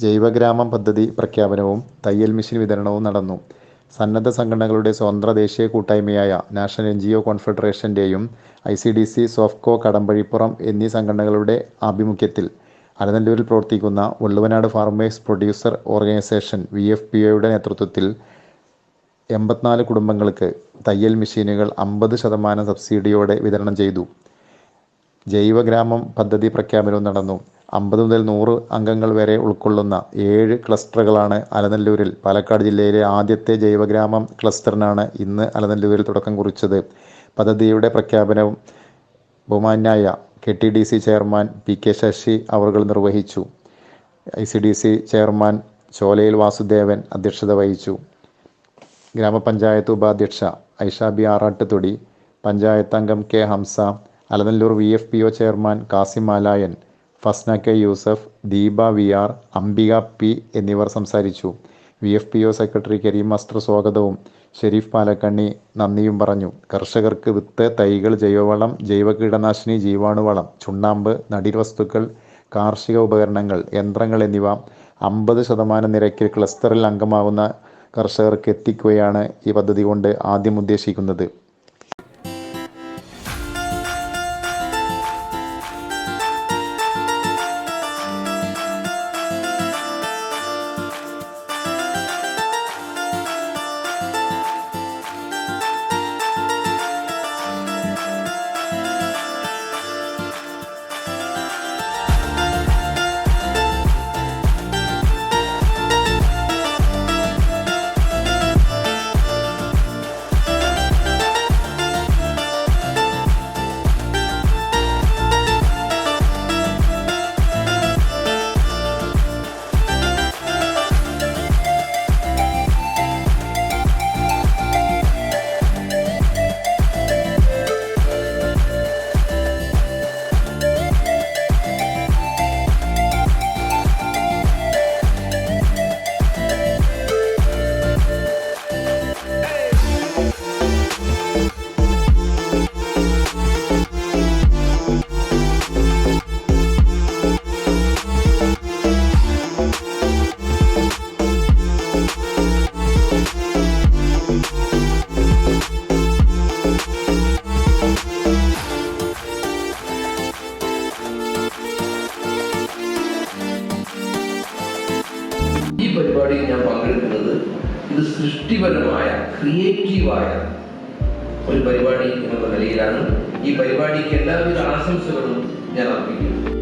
ജൈവഗ്രാമം പദ്ധതി പ്രഖ്യാപനവും തയ്യൽ മെഷീൻ വിതരണവും നടന്നു. സന്നദ്ധ സംഘടനകളുടെ സ്വതന്ത്ര ദേശീയ കൂട്ടായ്മയായ national N G O കോൺഫെഡറേഷന്റെയും I C D C Sofco Kadampazhipuram എന്നീ സംഘടനകളുടെ ആഭിമുഖ്യത്തിൽ അലനല്ലൂരിൽ പ്രവർത്തിക്കുന്ന Ulluvanad farmers producer organization V F P ഒയുടെ നേതൃത്വത്തിൽ എൺപത്തിനാല് കുടുംബങ്ങൾക്ക് തയ്യൽ മെഷീനുകൾ അമ്പത് ശതമാനം സബ്സിഡിയോടെ വിതരണം ചെയ്തു. ജൈവഗ്രാമം പദ്ധതി പ്രഖ്യാപനവും നടന്നു. അമ്പത് മുതൽ നൂറ് അംഗങ്ങൾ വരെ ഉൾക്കൊള്ളുന്ന ഏഴ് ക്ലസ്റ്ററുകളാണ് അലനല്ലൂരിൽ. പാലക്കാട് ജില്ലയിലെ ആദ്യത്തെ ജൈവഗ്രാമം ക്ലസ്റ്ററിനാണ് ഇന്ന് അലനല്ലൂരിൽ തുടക്കം കുറിച്ചത്. പദ്ധതിയുടെ പ്രഖ്യാപനവും ബഹുമാന്യായ K T D C chairman P K Sasi അവർ നിർവഹിച്ചു. I C D C chairman Cholayil Vasudevan അധ്യക്ഷത വഹിച്ചു. ഗ്രാമപഞ്ചായത്ത് ഉപാധ്യക്ഷ ഐഷാബി ആറാട്ടുതൊടി പഞ്ചായത്ത് അംഗം K Hamsa Alanallur V F P O chairman Kasim Malayan Fasna K Yusuf Deepa V R Ambika P എന്നിവർ സംസാരിച്ചു. V F P O secretary Kareem master സ്വാഗതവും. ഷെരീഫ് പാലക്കണ്ണി നന്ദിയും പറഞ്ഞു. കർഷകർക്ക് വിത്ത് തൈകൾ ജൈവവളം ജൈവ കീടനാശിനി ജീവാണുവളം ചുണ്ണാമ്പ് നടീർവസ്തുക്കൾ കാർഷിക ഉപകരണങ്ങൾ യന്ത്രങ്ങൾ എന്നിവ അമ്പത് ശതമാനം നിരക്കിൽ ക്ലസ്റ്ററിൽ അംഗമാകുന്ന കർഷകർക്ക് എത്തിക്കുകയാണ് ഈ പദ്ധതി കൊണ്ട് ആദ്യം ഉദ്ദേശിക്കുന്നത്. പരിപാടിയിൽ ഞാൻ പങ്കെടുക്കുന്നത് ഇത് സൃഷ്ടിപരമായ ക്രിയേറ്റീവായ ഒരു പരിപാടി എന്നുള്ള നിലയിലാണ്. ഈ പരിപാടിക്ക് എല്ലാവിധ ആശംസകളും ഞാൻ അർപ്പിക്കുന്നു.